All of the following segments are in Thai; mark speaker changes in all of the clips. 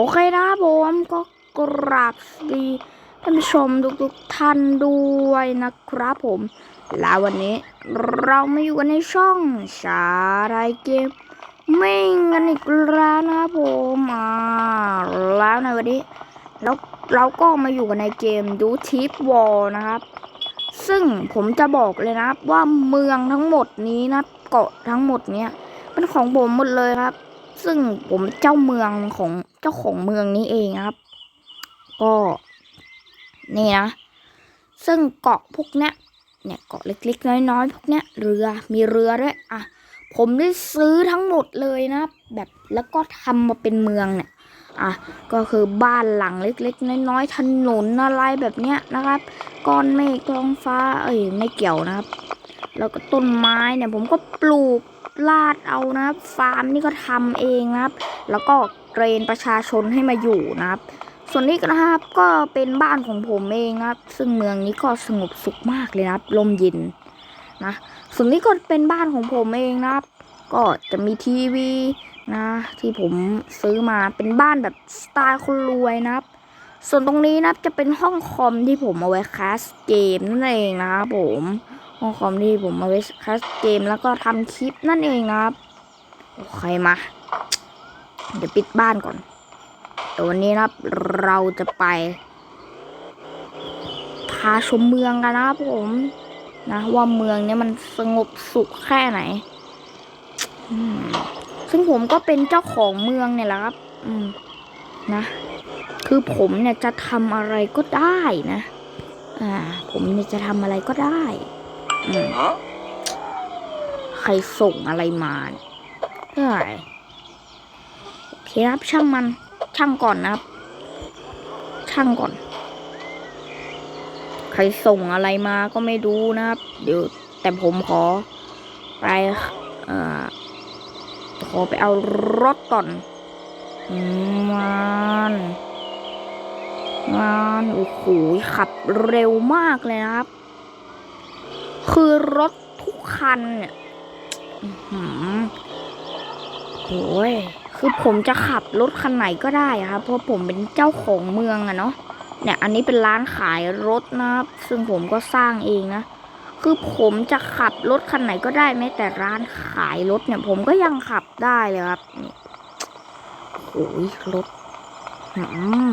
Speaker 1: โอเคนะผมก็กราบสวัสดีท่านผู้ชมทุกๆท่านด้วยนะครับผม แล้ววันนี้เรามาอยู่กันในช่องชาไรเกมมิ่งกันอีกแล้วนะครับผมอ่าแล้วในวันนี้เราเราก็มาอยู่กันในเกมดูทิปวอลนะครับ ซึ่งผมจะบอกเลยนะครับว่าเมืองทั้งหมดนี้นะเกาะทั้งหมดเนี้ยเป็นของผมหมดเลยครับ ซึ่งผมเจ้าเมืองของ เจ้าของเมืองนี้เองครับ ก็นี่นะ ซึ่งเกาะพวกเนี้ยเนี่ยเกาะเล็กๆ น้อยๆพวกเนี้ยเรือมีเรือด้วยอะผมได้ซื้อทั้งหมดเลยนะ แบบแล้วก็ทำมาเป็นเมืองเนี่ยอะก็คือบ้านหลังเล็กๆ น้อยๆถนนอะไรแบบเนี้ยนะครับ ก้อนเมฆท้องฟ้า เอ้ยไม่เกี่ยวนะครับ แล้วก็ต้นไม้เนี่ยผมก็ปลูกลาดเอานะครับ ฟาร์มนี่ก็ทำเองนะครับ แล้วก็ เกรนประชาชนให้มาอยู่นะครับ ส่วนนี้นะครับก็เป็นบ้านของผมเองครับ ซึ่งเมืองนี้ก็สงบสุขมากเลยนะครับลมเย็นนะส่วนนี้ก็เป็นบ้านของผมเองนะครับ ก็จะมีทีวีนะที่ผมซื้อมาเป็นบ้านแบบสไตล์คนรวยนะครับ ส่วนตรงนี้นะจะเป็นห้องคอมที่ผมเอาไว้แคสเกมนั่นเองนะครับผมห้องคอมที่ผมเอาไว้แคสเกมแล้วก็ทำคลิปนั่นเองนะครับ โอเคมา เดี๋ยวปิดบ้านก่อนเดี๋ยววันนี้นะครับเราจะไป พาชมเมืองกันนะครับผมนะว่าเมืองเนี้ยมันสงบสุขแค่ไหน ซึ่งผมก็เป็นเจ้าของเมืองเนี่ยแหละครับ อืมนะ คือผมเนี่ยจะทำอะไรก็ได้นะ อ่า ผมเนี่ยจะทำอะไรก็ได้ อืมใครส่งอะไรมาเนี่ย เคครับช่างมันช่างก่อนนะครับ ช่างก่อน ใครส่งอะไรมาก็ไม่ดูนะครับ เดี๋ยวแต่ผมขอไปอ่ขอไปเอารถก่อนมันมันโอ้โหขับเร็วมากเลยครับ คือรถทุกคันเนี่ยอื้อหือโอ้ย คือผมจะขับรถคันไหนก็ได้ครับเพราะผมเป็นเจ้าของเมืองอะเนาะเนี่ยอันนี้เป็นร้านขายรถนะครับ ซึ่งผมก็สร้างเองนะคือผมจะขับรถคันไหนก็ได้แม้แต่ร้านขายรถเนี่ย ผมก็ยังขับได้เลยครับนี่โอ้ยรถอืม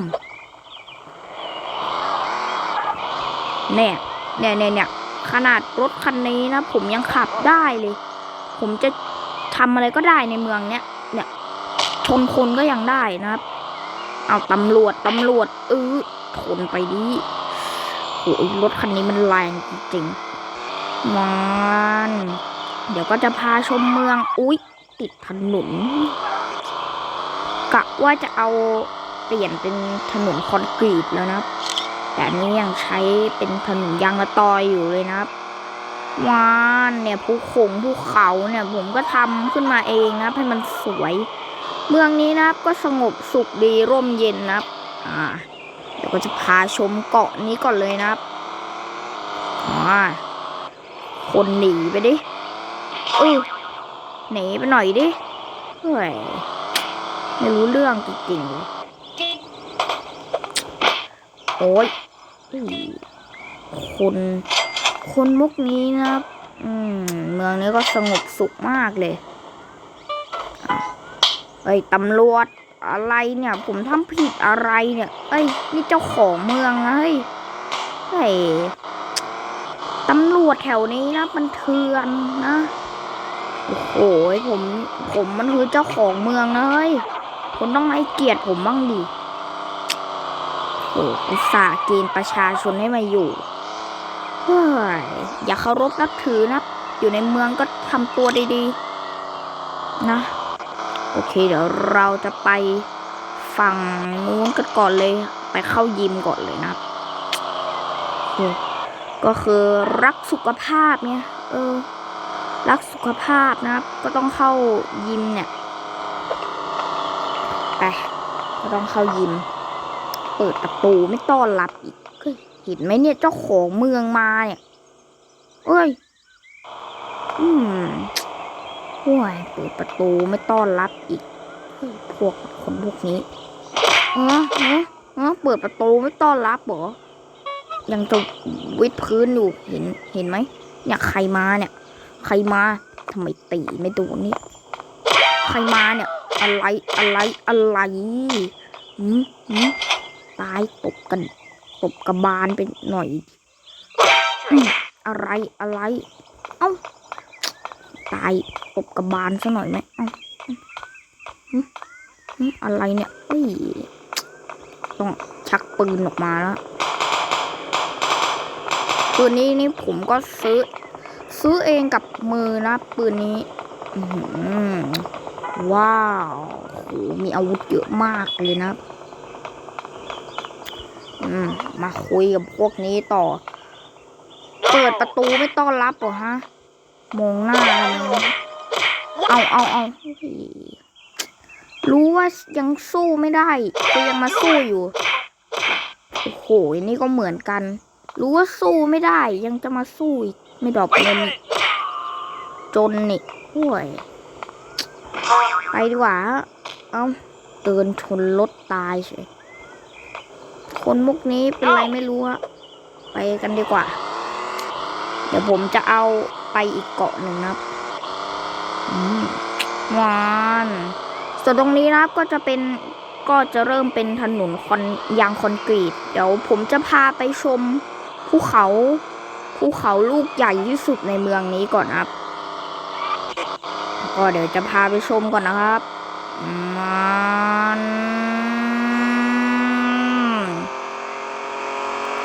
Speaker 1: เนี่ยเนี่ยเนี่ยเนี่ยขนาดรถคันนี้นะ ผมยังขับได้เลย ผมจะทำอะไรก็ได้ในเมืองเนี้ยเนี่ย ชนคนก็ยังได้นะครับ เอาตำรวจตำรวจเออทนไปดิโอ้ยรถคันนี้มันแรงจริงๆมันเดี๋ยวก็จะพาชมเมือง อุ๊ย ติดถนนกะว่าจะเอาเปลี่ยนเป็นถนนคอนกรีตแล้วนะครับ แต่นี้ยังใช้เป็นถนนยางมะตอยอยู่เลยนะครับวานเนี่ยภูขงภูเขาเนี่ยผมก็ทำขึ้นมาเองนะให้มันสวย เมืองนี้นะครับก็สงบสุขดีร่มเย็นนะครับ อ่า เดี๋ยวก็จะพาชมเกาะนี้ก่อนเลยนะครับ อ่า คนหนีไปดิเออหนีไปหน่อยดิ เฮ้ย ไม่รู้เรื่องจริงๆเลยโอ้ยคน คนมุกนี้นะครับ อืม เมืองนี้ก็สงบสุขมากเลย เฮ้ยตำรวจอะไรเนี่ย ผมทำผิดอะไรเนี่ย เอ้ย นี่เจ้าของเมืองนะเฮ้ยเฮ้ยตำรวจแถวนี้นะมันเถื่อนนะ โอ้โหผมผมมันคือเจ้าของเมืองนะเฮ้ยคุณต้องให้เกียรติผมบ้างดิโอ้อุตส่าห์เกณฑ์ประชาชนให้มาอยู่เฮ้ยอย่าเคารพนับถือนะ อยู่ในเมืองก็ทำตัวดีๆ นะ โอเคเดี๋ยวเราจะไปฝั่งนู้นกันก่อนเลย ไปเข้ายิมก่อนเลยนะก็คือรักสุขภาพเนี่ย เออ รักสุขภาพนะครับ ก็ต้องเข้ายิมเนี่ย ไป ก็ต้องเข้ายิม เปิดประตูไม่ต้อนรับอีกเห็นไหมเนี่ยเจ้าของเมืองมาเนี่ย เอ้ย อืม โอ้ยเปิดประตูไม่ต้อนรับอีก พวกคนพวกนี้เออเออเออเปิดประตูไม่ต้อนรับเหรอ ยังจะวิดพื้นอยู่เห็นเห็นไหมเนี่ยใครมาเนี่ย ใครมาทำไมตีไม่โดนนี่ใครมาเนี่ย อะไรอะไรอะไรอืมอืมตายตบกันตบกระบาลไปหน่อยอืมอะไรอะไร เอ้า ตายตบกระบาลซะหน่อยไหมเอ้าอะไรเนี่ยเอ้ยต้องชักปืนออกมาแล้วปืนนี้นี่ผมก็ซื้อ ซื้อเองกับมือนะปืนนี้ว้าวโหมีอาวุธเยอะมากเลยนะมมาคุยกับพวกนี้ต่อ เปิดประตูไม่ต้อนรับเหรอฮะ มองหน้ากันเอาเอาเอาเฮ้ยรู้ว่ายังสู้ไม่ได้ก็ยังมาสู้อยู่ โอ้โห นี่ก็เหมือนกัน รู้ว่าสู้ไม่ได้ ยังจะมาสู้อีก ไม่ดอกเงินจนนี่ห่วย ไปดีกว่า เอาเดินชนรถตายเฉยคนมุกนี้เป็นไรไม่รู้อะไปกันดีกว่า เดี๋ยวผมจะเอา ไปอีกเกาะหนึ่งนะครับอืมหวานส่วนตรงนี้นะครับก็จะเป็นก็จะเริ่มเป็นถนนคอนยางคอนกรีต เดี๋ยวผมจะพาไปชมภูเขาภูเขาลูกใหญ่ที่สุดในเมืองนี้ก่อนครับ ก็เดี๋ยวจะพาไปชมก่อนนะครับมัน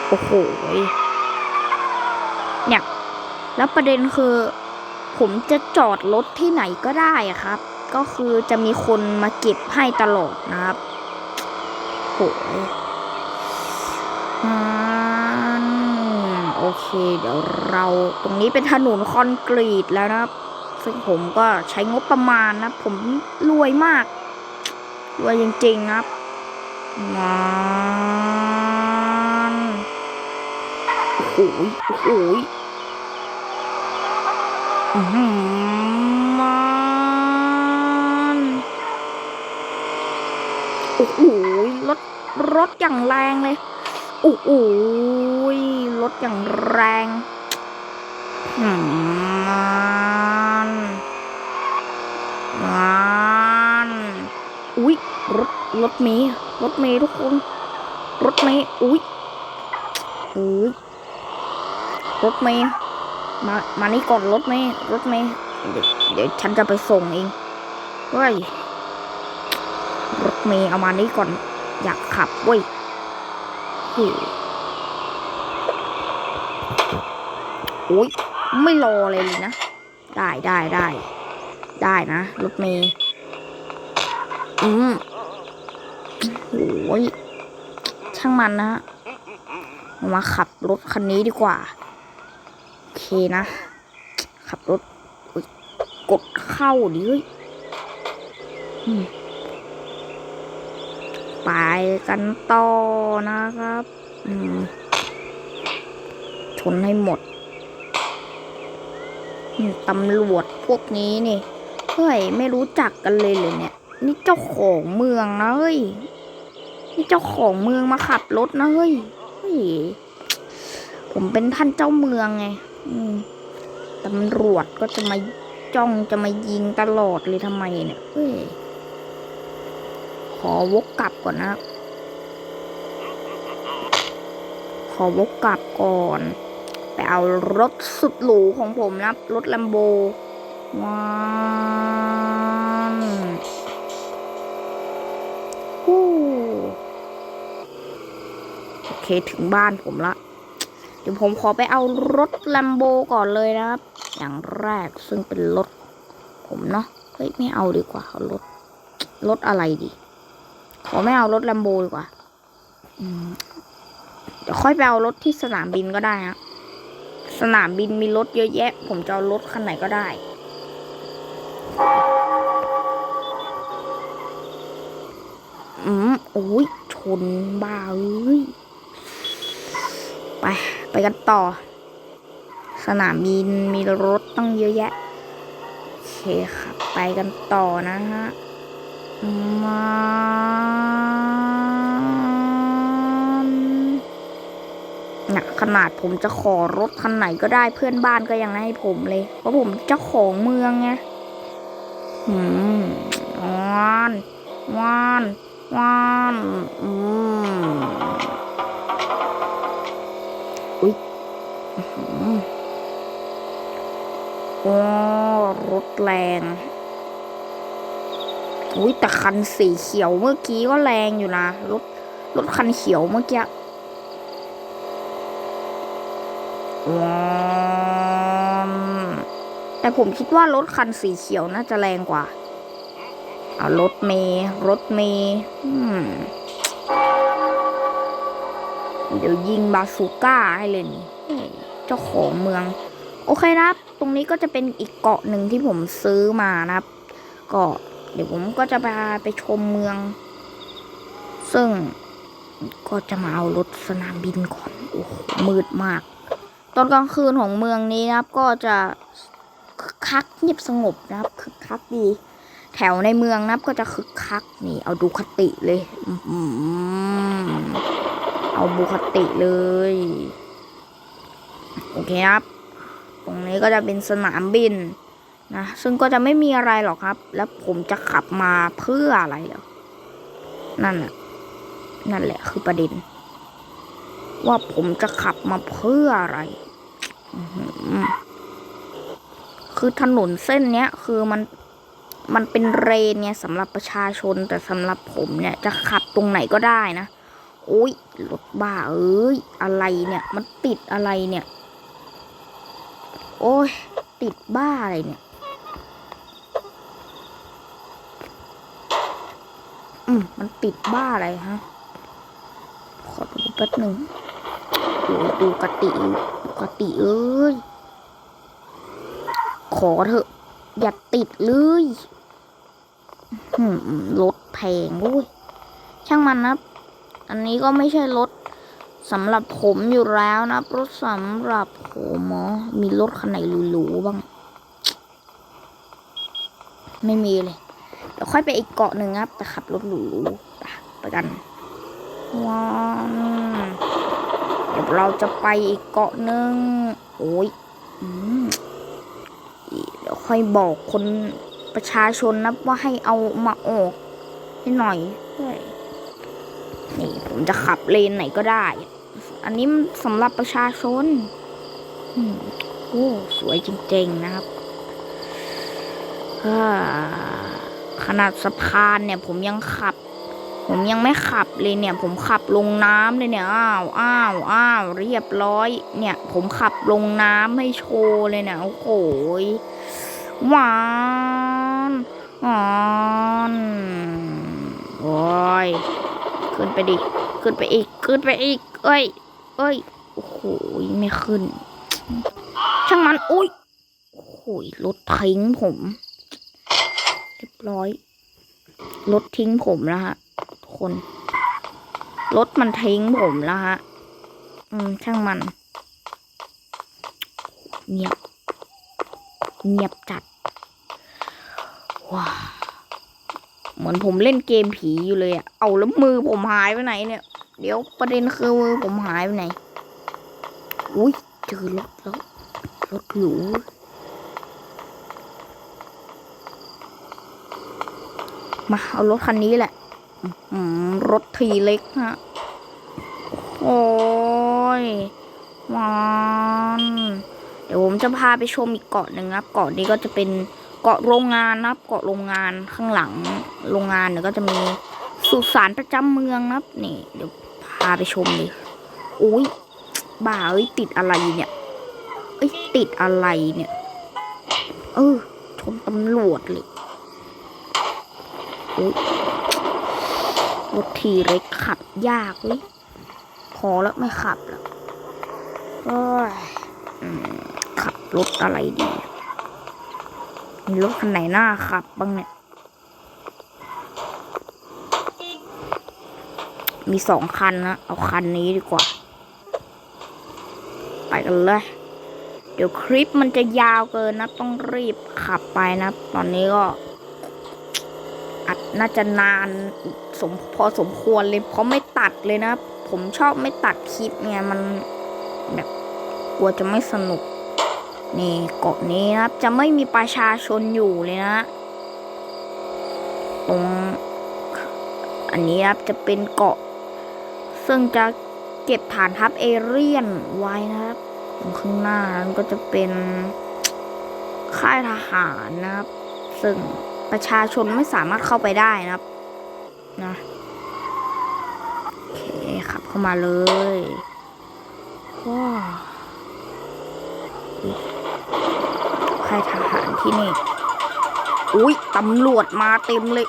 Speaker 1: โอ้โหเนี่ย แล้วประเด็นคือ ผมจะจอดรถที่ไหนก็ได้อะครับ ก็คือจะมีคนมาเก็บให้ตลอดนะครับโหอืมโอเค เดี๋ยวเราตรงนี้เป็นถนนคอนกรีตแล้วนะครับ ซึ่งผมก็ใช้งบประมาณนะ ผมรวยมากรวยจริงๆนะครับมันโอ้โหโอ้โห มันโอ้โหรถรถอย่างแรงเลยโอ้โหรถอย่างแรงมันมันอุ้ยรถรถเมย์รถเมย์ทุกคน รถเมย์อุ้ยเอ้ยรถเมย์ มามานี่ก่อนรถเมย์รถเมย์เดี๋ยวเดี๋ยวฉันจะไปส่งเองเฮ้ยรถเมย์เอามานี่ก่อน อยากขับเว้ยเฮ้ยโอ้ยไม่รอเลยนะ ได้ได้ได้ได้นะรถเมย์อืมโอ้ยช่างมันนะฮะมาขับรถคันนี้ดีกว่า เคนะ ขับรถกดเข้าดิเฮ้ยไปกันต่อนะครับชนให้หมดตำรวจพวกนี้นี่เฮ้ยไม่รู้จักกันเลยเลยเนี่ย นี่เจ้าของเมืองนะเฮ้ยนี่เจ้าของเมืองมาขับรถนะเฮ้ยผมเป็นท่านเจ้าเมืองไง ตำรวจก็จะมาจ้องจะมายิงตลอดเลยทำไมเนี่ยเฮ้ยขอวกกลับก่อนนะ ขอวกกลับก่อน ไปเอารถสุดหรูของผมนะรถลัมโบว้าวโอเค ถึงบ้านผมละ เดี๋ยวผมขอไปเอารถลัมโบก่อนเลยนะครับ อย่างแรกซึ่งเป็นรถ ผมเนาะเฮ้ยไม่เอาดีกว่าเอารถรถอะไรดี ขอไม่เอารถลัมโบดีกว่าเดี๋ยวค่อยไปเอารถที่สนามบินก็ได้ฮะสนามบินมีรถเยอะแยะ ผมจะเอารถคันไหนก็ได้อืมโอ้ยชนบ้าเอ้ย ไป ไปกันต่อ สนามบินมีรถต้องเยอะแยะโอเคค่ะไปกันต่อนะฮะมันขนาดผมจะขอรถคันไหนก็ได้เพื่อนบ้านก็ยังให้ผมเลย เพราะผมเจ้าของเมืองไงอืมวานวานวานอืม โอ้รถแรงอุ้ยแต่คันสีเขียวเมื่อกี้ก็แรงอยู่นะ รถ รถคันเขียวเมื่อกี้แต่ผมคิดว่ารถคันสีเขียวน่าจะแรงกว่า เอารถเมย์รถเมย์เดี๋ยวยิงบาซูก้าให้เลยนี่ จ้าของเมือง โอเคนะครับ ตรงนี้ก็จะเป็นอีกเกาะหนึ่งที่ผมซื้อมานะครับ ก็เดี๋ยวผมก็จะพาไปชมเมือง ซึ่งก็จะมาเอารถสนามบินก่อนโอ้โหมืดมาก ตอนกลางคืนของเมืองนี้นะครับ ก็จะคึกคักเงียบสงบนะครับคึกคักดี แถวในเมืองนะครับก็จะคึกคักนี่ เอาดูคติเลย เอาบูคติเลย โอเคครับ ตรงนี้ก็จะเป็นสนามบินนะซึ่งก็จะไม่มีอะไรหรอกครับ แล้วผมจะขับมาเพื่ออะไรเหรอนั่นแหละนั่นแหละคือประเด็น ว่าผมจะขับมาเพื่ออะไร คือถนนเส้นเนี้ย คือมันมันเป็นเรนเนี่ยสำหรับประชาชนแต่สำหรับผมเนี่ยจะขับตรงไหนก็ได้นะโอ้ยรถบ้าเอ้ยอะไรเนี่ย มันติดอะไรเนี่ย โอ้ย ติดบ้าอะไรเนี่ย อืม มันติดบ้าอะไรฮะ ขอดูแป๊บหนึ่งโอ้ยดูกติดูกติเอ้ย ขอเถอะ อย่าติดเลยหืมรถแพงด้วยช่างมันนะอันนี้ก็ไม่ใช่รถสำหรับผมอยู่แล้วนะรถสำหรับผมอ๋อ มีรถคันไหนหรูๆบ้าง ไม่มีเลย เดี๋ยวค่อยไปอีกเกาะหนึ่งครับแต่ขับรถหรูๆไปกันว้าวเดี๋ยวเราจะไปอีกเกาะหนึ่งโอ้ยอเดี๋ยวค่อยบอกคนประชาชนนะว่าให้เอามาออกให้หน่อยนี่ผมจะขับเลนไหนก็ได้ อันนี้สำหรับประชาชน โอ้สวยจริงๆนะครับขนาดสะพานเนี่ย ผมยังขับ ผมยังไม่ขับเลยเนี่ย ผมขับลงน้ำเลยเนี่ยอ้าวอ้าวอ้าวเรียบร้อย เนี่ย ผมขับลงน้ำให้โชว์เลยเนี่ยโอ้โหหวานหวานโอ้ยขึ้นไปดิขึ้นไปอีกขึ้นไปอีก เอ้ยเอ้ยโอ้โหไม่ขึ้น ช่างมันอุ้ยโอ้ยรถทิ้งผมเรียบร้อยรถทิ้งผมแล้วฮะคนรถมันทิ้งผมแล้วฮะอืมช่างมัน เงียบ เงียบจัดว้าเหมือนผมเล่นเกมผีอยู่เลยอะเอาแล้วมือผมหายไปไหนเนี่ย เดี๋ยวประเด็นคือมือผมหายไปไหน อุ้ยเจอรถแล้ว รถหรูมาเอารถคันนี้แหละรถทีเล็กฮะ โอ้ยหวานเดี๋ยวผมจะพาไปชมอีกเกาะหนึ่งครับ เกาะนี้ก็จะเป็นเกาะโรงงานนะครับ เกาะโรงงานข้างหลังโรงงานเนี่ยก็จะมีสุสานประจำเมืองนะครับ นี่ เดี๋ยวพาไปชมเลยอุ้ยบ้าเอ้ยติดอะไรเนี่ย อ้ยติดอะไรเนี่ย เออชนตำรวจเลยอุ้ยรถทีเล็กขับยากเว้ยพอแล้วไม่ขับแล้วโอ้ยอืมขับรถอะไรดีมีรถคันไหนน่าขับบ้างเนี่ย มีสองคันนะ เอาคันนี้ดีกว่า ไปกันเลยเดี๋ยวคลิปมันจะยาวเกินนะ ต้องรีบขับไปนะ ตอนนี้ก็อัดน่าจะนานสมพอสมควรเลยเพราะไม่ตัดเลยนะ ผมชอบไม่ตัดคลิปไงมันแบบกลัวจะไม่สนุก นี่เกาะนี้นะจะไม่มีประชาชนอยู่เลยนะ ตรง อันนี้นะครับจะเป็นเกาะ ซึ่งจะเก็บฐานทัพเอเรียนไว้นะครับ ข้างหน้านั้นก็จะเป็นค่ายทหารนะครับ ซึ่งประชาชนไม่สามารถเข้าไปได้นะครับนะโอเคขับเข้ามาเลยว้าค่ายทหารที่นี่ อุ้ยตำรวจมาเต็มเลย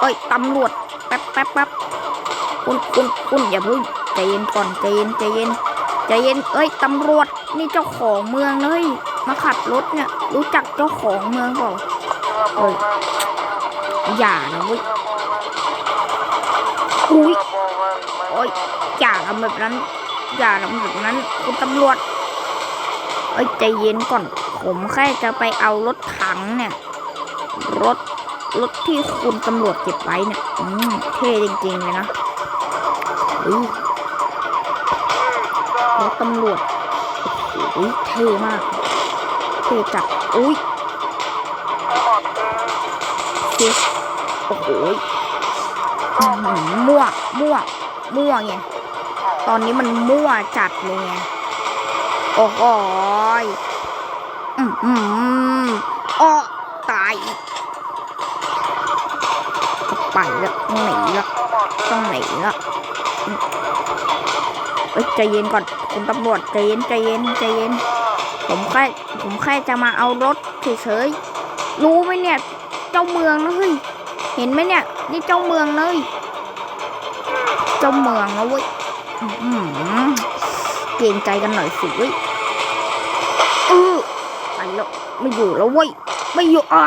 Speaker 1: เอ้ยตำรวจแป๊บแป๊บแป๊บคุณคุณคุณอย่าเพิ่งใจเย็นก่อนใจเย็นใจเย็น ใจเย็นเอ้ยตำรวจนี่เจ้าของเมืองเลยมาขับรถเนี่ย รู้จักเจ้าของเมืองเปล่าเอ้ยอย่านะเว้ยอุ้ยโอ้ยอย่าทำแบบนั้นอย่าทำแบบนั้นคุณตำรวจเอ้ยใจเย็นก่อน ผมแค่จะไปเอารถถังเนี่ยรถรถที่คุณตำรวจเก็บไว้เนี่ยอืมเท่จริงๆเลยนะอุ้ รถตำรวจโอ้โหเท่มาก เท่จัดอุ้ยเทโอ้โหมั่วมั่วมั่วไง ตอนนี้มันมั่วจัดเลยไง โอ้โหยอืมอืมอ้อตายไปล้วต้องหนีล้วต้องหนีล้ว เอ้ยใจเย็นก่อนคุณตำรวจใจเย็นใจเย็นใจเย็น ผมแค่ผมแค่จะมาเอารถเฉยๆรู้ไหมเนี่ย เจ้าเมืองนะเฮ้ยเห็นไหมเนี่ยนี่เจ้าเมืองเลย เจ้าเมืองนะเว้ยเกรงใจกันหน่อยสิเว้ยเออไปแล้วไม่อยู่แล้วเว้ยไม่อยู่อ่า